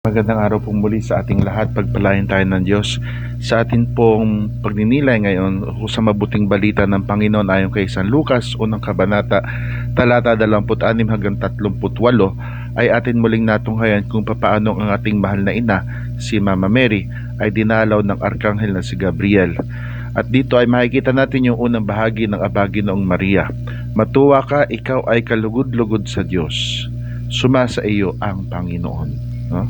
Magandang araw pong muli sa ating lahat. Pagpalain tayo ng Diyos sa atin pong pagninilay ngayon sa mabuting balita ng Panginoon ayon kay San Lucas, unang kabanata, talata 26 hanggang 38 ay atin muling natunghayan kung papaano ang ating mahal na ina, si Mama Mary, ay dinalaw ng Arkanghel na si Gabriel. At dito ay makikita natin yung unang bahagi ng abagi noong Maria. Matuwa ka, ikaw ay kalugod-lugod sa Diyos. Sumasa iyo ang Panginoon. No?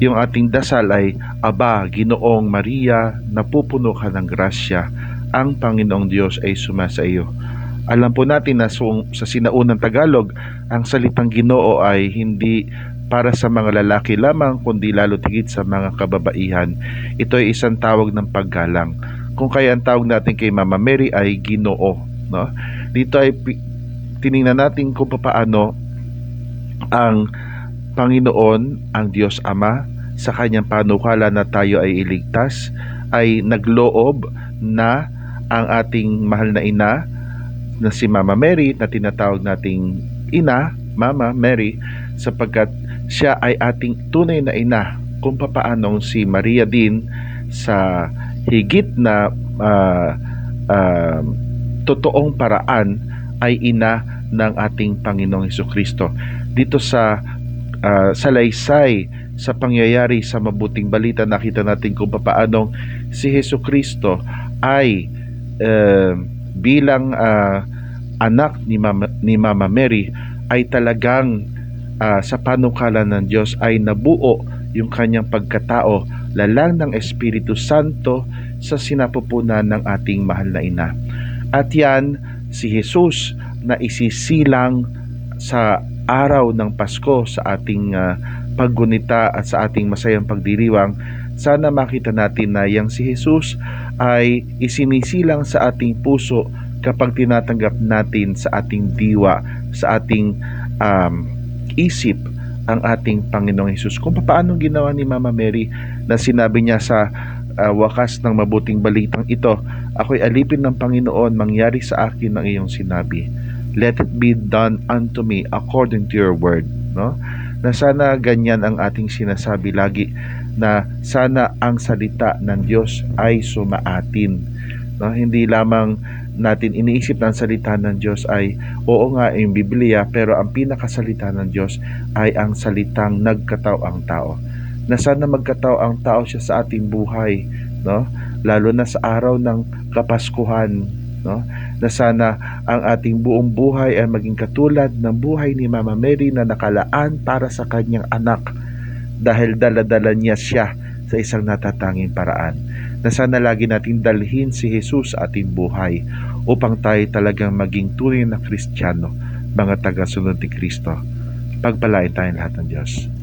Yung ating dasal ay, Aba, Ginoong Maria, napupuno ka ng grasya, ang Panginoong Diyos ay sumasa iyo. Alam po natin na sa sinaunang Tagalog, ang salitang ginoo ay hindi para sa mga lalaki lamang, kundi lalo tigit sa mga kababaihan. Ito ay isang tawag ng paggalang. Kung kaya ang tawag natin kay Mama Mary ay ginoo. No? Dito ay tiningnan natin kung paano ang Panginoon, ang Diyos Ama, sa kanyang panukala na tayo ay iligtas, ay nagloob na ang ating mahal na ina na si Mama Mary na tinatawag nating ina, Mama Mary, sapagkat siya ay ating tunay na ina kung papaanong si Maria din sa higit na ah, ah, totoong paraan ay ina ng ating Panginoong Heso Kristo. Dito sa ah, salaysay sa pangyayari sa mabuting balita nakita natin kung papaanong si Heso Kristo ay eh, bilang ah, anak ni Mama, ni Mama Mary ay talagang ah, sa panukala ng Diyos ay nabuo yung kanyang pagkatao lalang ng Espiritu Santo sa sinapupunan ng ating mahal na ina. At yan si Jesus na isisilang sa araw ng Pasko sa ating ah, paggunita at sa ating masayang pagdiriwang, sana makita natin na yang si Jesus ay isinisilang sa ating puso kapag tinatanggap natin sa ating diwa, sa ating um, isip ang ating Panginoong Hesus. Kung paano ginawa ni Mama Mary na sinabi niya sa ah, wakas ng mabuting balitang ito, ako'y alipin ng Panginoon, mangyari sa akin ang iyong sinabi. Let it be done unto me according to your word. No? Na sana ganyan ang ating sinasabi lagi na sana ang salita ng Diyos ay sumaatin. No? Hindi lamang natin iniisip ng salita ng Diyos ay oo nga yung Biblia pero ang pinakasalita ng Diyos ay ang salitang nagkatao ang tao. Na sana magkatao ang tao siya sa ating buhay, no? Lalo na sa araw ng Kapaskuhan, no? Na sana ang ating buong buhay ay maging katulad ng buhay ni Mama Mary na nakalaan para sa kanyang anak dahil dala-dala niya siya sa isang natatanging paraan. Na sana lagi natin dalhin si Jesus sa ating buhay upang tayo talagang maging tunay na Kristiyano, mga taga-sunod ni Kristo. Pagpalain tayong lahat ng Diyos.